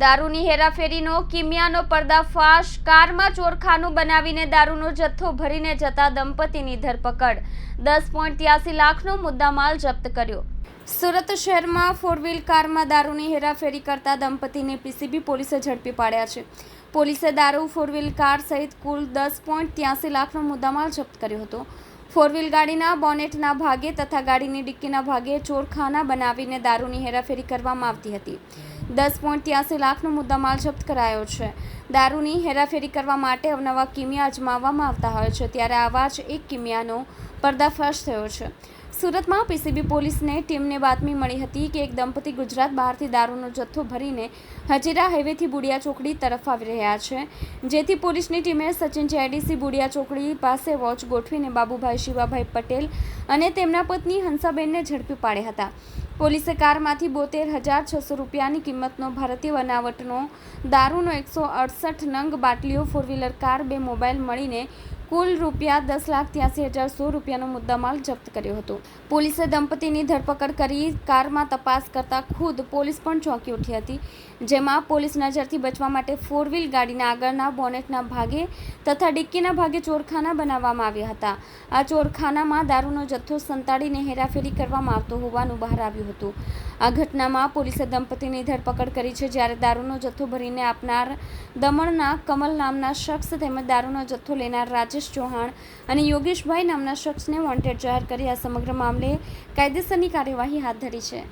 દારૂની હેરાફેરીનો, કિમિયાનો પર્દાફાશ, કારમાં ચોરખાનું બનાવીને દારૂનો જથ્થો ભરીને જતા દંપતીની ધરપકડ. દસ પોઈન્ટ ત્યાસી લાખનો મુદ્દામાલ જપ્ત કર્યો. સુરત શહેરમાં ફોર વ્હીલ કારમાં દારૂની હેરાફેરી કરતા દંપતીને પીસીબી પોલીસે ઝડપી પાડ્યા છે. પોલીસે દારૂ ફોર વ્હીલ કાર સહિત કુલ દસ પોઈન્ટ ત્યાસી લાખનો મુદ્દામાલ જપ્ત કર્યો હતો. ફોર વ્હીલ ગાડીના બોનેટના ભાગે તથા ગાડીની ડિક્કીના ભાગે ચોરખાના બનાવીને દારૂની હેરાફેરી કરવામાં આવતી હતી. દસ પોઈન્ટ ત્યાસી લાખનો મુદ્દામાલ જપ્ત કરાયો છે. દારૂની હેરાફેરી કરવા માટે અવનવા કિમિયા અજમાવવામાં આવતા હોય છે, ત્યારે આવા જ એક કિમિયાનો પર્દાફાશ થયો છે. સુરતમાં પીસીબી પોલીસને ટીમને બાતમી મળી હતી કે એક દંપતી ગુજરાત બહારથી દારૂનો જથ્થો ભરીને હજીરા હાઈવેથી બુડિયા ચોકડી તરફ આવી રહ્યા છે. જેથી પોલીસની ટીમે સચિન જેઆઈડીસી બુડિયા ચોકડી પાસે વોચ ગોઠવીને બાબુભાઈ શિવાભાઈ પટેલ અને તેમના પત્ની હંસાબેનને ઝડપી પાડ્યા હતા. પોલીસે કારમાંથી બોતેર હજાર છસો રૂપિયાની કિંમતનો ભારતીય બનાવટનો દારૂનો એકસો અડસઠ નંગ બાટલીઓ ફોર વ્હીલર કાર બે મોબાઈલ મળીને કુલ રૂપિયા દસ લાખ ત્યાસી હજાર સો રૂપિયાનો મુદ્દામાલ જપ્ત કર્યો હતો. પોલીસે દંપતીની ધરપકડ કરી કારમાં તપાસ કરતા ખુદ પોલીસ પણ ચોંકી ઉઠી હતી. જેમાં પોલીસ નજરથી બચવા માટે ફોર વ્હીલ ગાડીના આગળના બોનેટના ભાગે તથા ડિક્કીના ભાગે ચોરખાના બનાવવામાં આવ્યા હતા. આ ચોરખાનામાં દારૂનો જથ્થો સંતાડીને હેરાફેરી કરવામાં આવતો હોવાનું બહાર આવ્યું હતું. આ ઘટનામાં પોલીસે દંપતીની ધરપકડ કરી છે જ્યારે દારૂનો જથ્થો ભરીને આપનાર દમણના કમલ નામના શખ્સ તેમજ દારૂનો જથ્થો લેનાર રાજેશ ચૌહાણ અને યોગેશભાઈ નામના શખ્સને વોન્ટેડ જાહેર કરી આ સમગ્ર મામલે કાયદેસરની કાર્યવાહી હાથ ધરી છે.